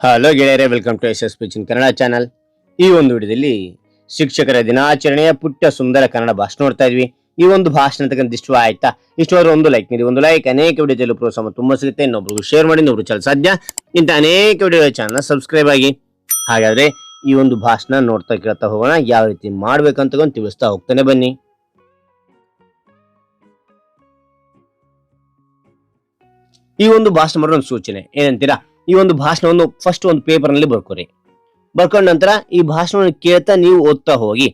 Hello ಗೆಳೆಯರೇ welcome to S S ಪಿಚಿನ್ Kannada channel ಈ ಒಂದು ವಿಡಿಯೋದಲ್ಲಿ ಶಿಕ್ಷಕರ ದಿನಾಚರಣೆಯ ಪುಟ್ಟ ಸುಂದರ ಕನ್ನಡ ಭಾಷಣ ನೋಡ್ತಾ ಇದ್ವಿ. ಈ ಒಂದು ಭಾಷಣ ತಗೊಂಡು ಇಷ್ಟ ಆಯ್ತಾ? ಇಷ್ಟವಾದ್ರೆ ಒಂದು ಲೈಕ್ ನೀಡಿ, ಒಂದು ಲೈಕ್ ಅನೇಕ ವಿಡಿಯೋದಲ್ಲಿ ಪ್ರೋತ್ಸಾಹ ತುಂಬ ಸಿಗುತ್ತೆ. ಇನ್ನೊಬ್ರಿಗೂ ಶೇರ್ ಮಾಡಿ, ಇನ್ನೊಬ್ರು ಚಲ ಸಾಧ್ಯ. ಇಂಥ ಅನೇಕ ವಿಡಿಯೋ ಚಾನಲ್ ಸಬ್ಸ್ಕ್ರೈಬ್ ಆಗಿ. ಹಾಗಾದ್ರೆ ಈ ಒಂದು ಭಾಷಣ ನೋಡ್ತಾ ಕೇಳ್ತಾ ಹೋಗೋಣ. ಯಾವ ರೀತಿ ಮಾಡ್ಬೇಕಂತ ತಿಳಿಸ್ತಾ ಹೋಗ್ತಾನೆ ಬನ್ನಿ. ಈ ಒಂದು ಭಾಷಣ ಮಾಡೋ ಒಂದು ಸೂಚನೆ. ಏನಂತೀರಾ? ಈ ಒಂದು ಭಾಷಣವನ್ನು ಫಸ್ಟ್ ಒಂದು ಪೇಪರ್ನಲ್ಲಿ ಬರ್ಕೊರಿ. ಬರ್ಕೊಂಡ ನಂತರ ಈ ಭಾಷಣವನ್ನು ಕೇಳ್ತಾ ನೀವು ಓದ್ತಾ ಹೋಗಿ.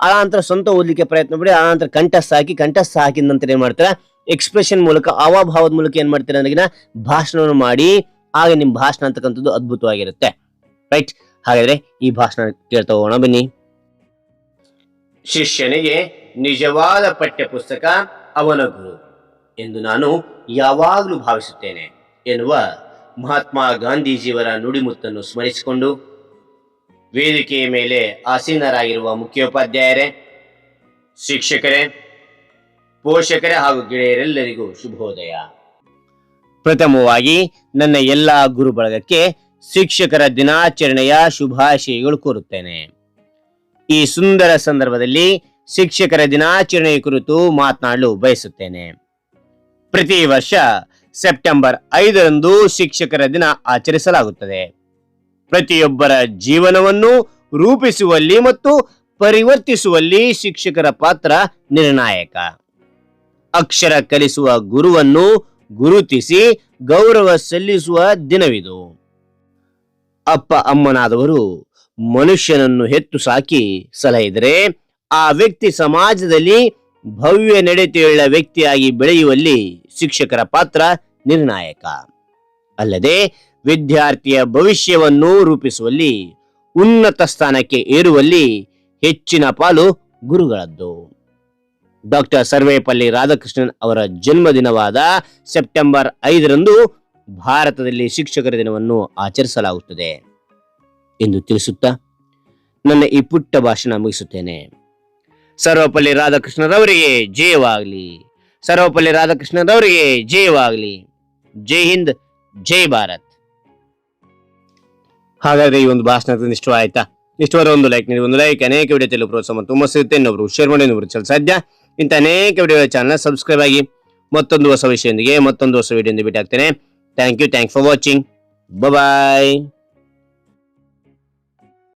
ಆ ನಂತರ ಸ್ವಂತ ಓದಲಿಕ್ಕೆ ಪ್ರಯತ್ನ ಪಡಿ ಆ ನಂತರ ಕಂಠಸ್ಥ ಹಾಕಿ, ಕಂಠಸ್ಥ ಹಾಕಿದ ನಂತರ ಏನ್ ಮಾಡ್ತೀರಾ? ಎಕ್ಸ್ಪ್ರೆಷನ್ ಮೂಲಕ ಅವಾಭಾವದ ಮೂಲಕ ಏನ್ ಮಾಡ್ತೀರಾ ಅಂದ್ರೆ ಭಾಷಣವನ್ನು ಮಾಡಿ ಆಗ ನಿಮ್ ಭಾಷಣ ಅಂತಕ್ಕಂಥದ್ದು ಅದ್ಭುತವಾಗಿರುತ್ತೆ. ರೈಟ್ ಹಾಗಾದ್ರೆ ಈ ಭಾಷಣ ಕೇಳ್ತಾ ಹೋಗೋಣ, ಬನ್ನಿ. ಶಿಷ್ಯನಿಗೆ ನಿಜವಾದ ಪಠ್ಯ ಪುಸ್ತಕ ಅವನ ಗುರು ಎಂದು ನಾನು ಯಾವಾಗಲೂ ಭಾವಿಸುತ್ತೇನೆ ಎನ್ನುವ ಮಹಾತ್ಮ ಗಾಂಧೀಜಿಯವರ ನುಡಿಮುತ್ತನ್ನು ಸ್ಮರಿಸಿಕೊಂಡು ವೇದಿಕೆಯ ಮೇಲೆ ಆಸೀನರಾಗಿರುವ ಮುಖ್ಯೋಪಾಧ್ಯಾಯರೇ, ಶಿಕ್ಷಕರೇ, ಪೋಷಕರೇ ಹಾಗೂ ಗೆಳೆಯರೆಲ್ಲರಿಗೂ ಶುಭೋದಯ. ಪ್ರಥಮವಾಗಿ ನನ್ನ ಎಲ್ಲ ಗುರು ಬಳಗಕ್ಕೆ ಶಿಕ್ಷಕರ ದಿನಾಚರಣೆಯ ಶುಭಾಶಯಗಳು ಕೋರುತ್ತೇನೆ. ಈ ಸುಂದರ ಸಂದರ್ಭದಲ್ಲಿ ಶಿಕ್ಷಕರ ದಿನಾಚರಣೆಯ ಕುರಿತು ಮಾತನಾಡಲು ಬಯಸುತ್ತೇನೆ. ಪ್ರತಿ ವರ್ಷ ಸೆಪ್ಟೆಂಬರ್ ಐದರಂದು ಶಿಕ್ಷಕರ ದಿನ ಆಚರಿಸಲಾಗುತ್ತದೆ. ಪ್ರತಿಯೊಬ್ಬರ ಜೀವನವನ್ನು ರೂಪಿಸುವಲ್ಲಿ ಮತ್ತು ಪರಿವರ್ತಿಸುವಲ್ಲಿ ಶಿಕ್ಷಕರ ಪಾತ್ರ ನಿರ್ಣಾಯಕ. ಅಕ್ಷರ ಕಲಿಸುವ ಗುರುವನ್ನು ಗುರುತಿಸಿ ಗೌರವ ಸಲ್ಲಿಸುವ ದಿನವಿದು. ಅಪ್ಪ ಅಮ್ಮನಾದವರು ಮನುಷ್ಯನನ್ನು ಹೆತ್ತು ಸಾಕಿ ಸಲಹಿದರೆ ಆ ವ್ಯಕ್ತಿ ಸಮಾಜದಲ್ಲಿ ಭವ್ಯ ನಡೆತೆಯುಳ್ಳ ವ್ಯಕ್ತಿಯಾಗಿ ಬೆಳೆಯುವಲ್ಲಿ ಶಿಕ್ಷಕರ ಪಾತ್ರ ನಿರ್ಣಾಯಕ. ಅಲ್ಲದೆ ವಿದ್ಯಾರ್ಥಿಯ ಭವಿಷ್ಯವನ್ನು ರೂಪಿಸುವಲ್ಲಿ ಉನ್ನತ ಸ್ಥಾನಕ್ಕೆ ಏರುವಲ್ಲಿ ಹೆಚ್ಚಿನ ಪಾಲು ಗುರುಗಳದ್ದು. ಡಾಕ್ಟರ್ ಸರ್ವೇಪಲ್ಲಿ ರಾಧಾಕೃಷ್ಣನ್ ಅವರ ಜನ್ಮದಿನವಾದ ಸೆಪ್ಟೆಂಬರ್ ಐದರಂದು ಭಾರತದಲ್ಲಿ ಶಿಕ್ಷಕರ ದಿನವನ್ನು ಆಚರಿಸಲಾಗುತ್ತದೆ. ಎಂದು ತಿಳಿಸುತ್ತಾ ನನ್ನ ಈ ಪುಟ್ಟ ಭಾಷಣ ಮುಗಿಸುತ್ತೇನೆ. ಸರ್ವಪಲ್ಲಿ ರಾಧಾಕೃಷ್ಣರವರಿಗೆ ಜಯವಾಗಲಿ. ಸರ್ವಪಲ್ಲಿ ರಾಧಾಕೃಷ್ಣರವರಿಗೆ ಜಯವಾಗಲಿ. ಜೈ ಹಿಂದ್, ಜೈ ಭಾರತ್. ಹಾಗಾದ್ರೆ ಈ ಒಂದು ಭಾಷಣ ಇಷ್ಟವಾಯ್ತಾ ಇಷ್ಟವಾದ ಒಂದು ಲೈಕ್ ನೀಡಿ, ಒಂದು ಲೈಕ್ ಅನೇಕ ವಿಡಿಯೋ ತೆಲುಗು ಪ್ರೋತ್ಸಾಹ ತುಂಬ ಸಿಗುತ್ತೆ ಇನ್ನೊಬ್ರು ಶೇರ್ ಮಾಡಿ ಇನ್ನೊಬ್ರು ಚಲ ಸಾಧ್ಯ? ಇಂಥ ಅನೇಕ ವಿಡಿಯೋ ಚಾನಲ್ ಸಬ್ಸ್ಕ್ರೈಬ್ ಆಗಿ ಮತ್ತೊಂದು ಹೊಸ ವಿಷಯದೊಂದಿಗೆ ಮತ್ತೊಂದು ಹೊಸ ವಿಡಿಯೋ ಭೇಟಿ ಆಗ್ತೇನೆ thank you thank for watching bye